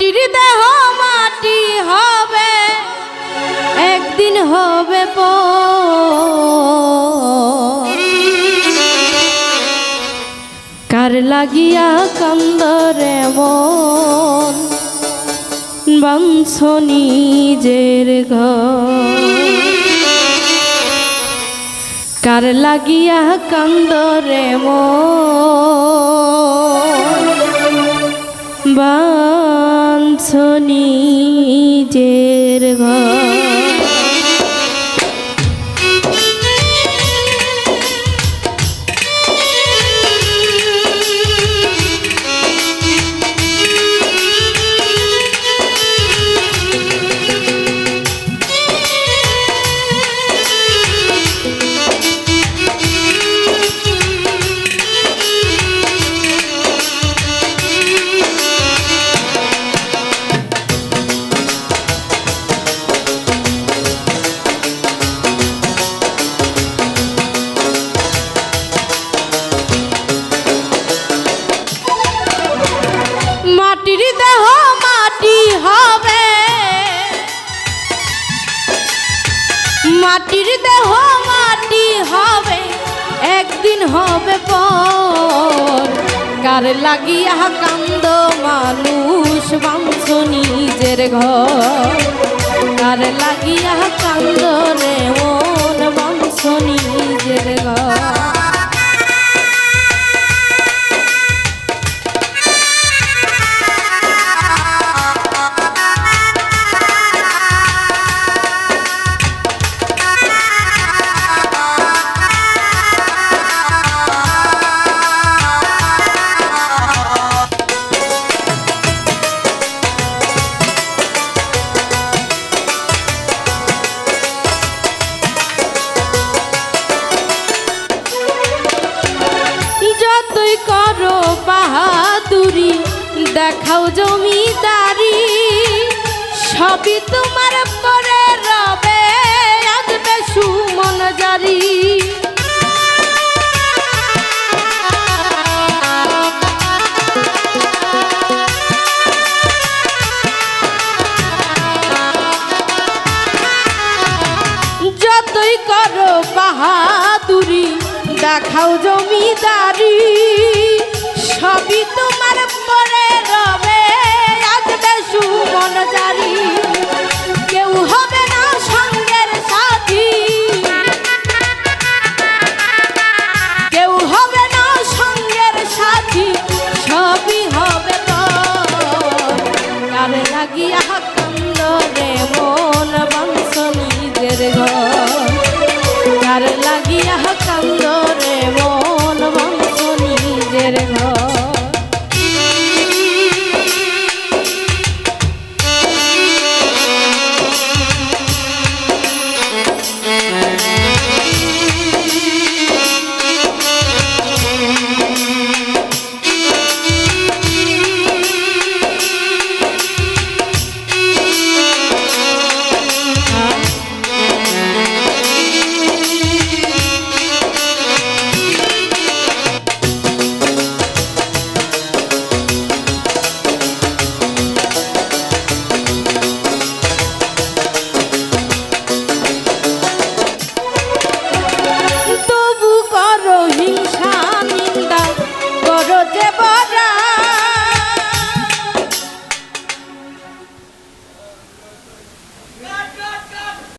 মাটির দেহ মাটি হবে, একদিন হবে। কার লাগিয়া কান্দরে মন? বাঞ্ছ নিজের ঘর। কার লাগিয়া কান্দরে মন? নিজের মাটির দেহ মাটি হবে। মাটির দেহ মাটি হবে, একদিন হবে পর। কার লাগিয়া কান্দ মানুষ বাঞ্ছ নিজের ঘর। কার লাগিয়া কান্দ রে মন বাঞ্ছ নিজের ঘর। দেখাও জমিদারি সবই তোমার পরে রবে আসবে সুমন জারি। যতই করো বাহাদুরি দেখাও জমিদারি। সবই তোমার পরে রবে। আসবে সুমন জারি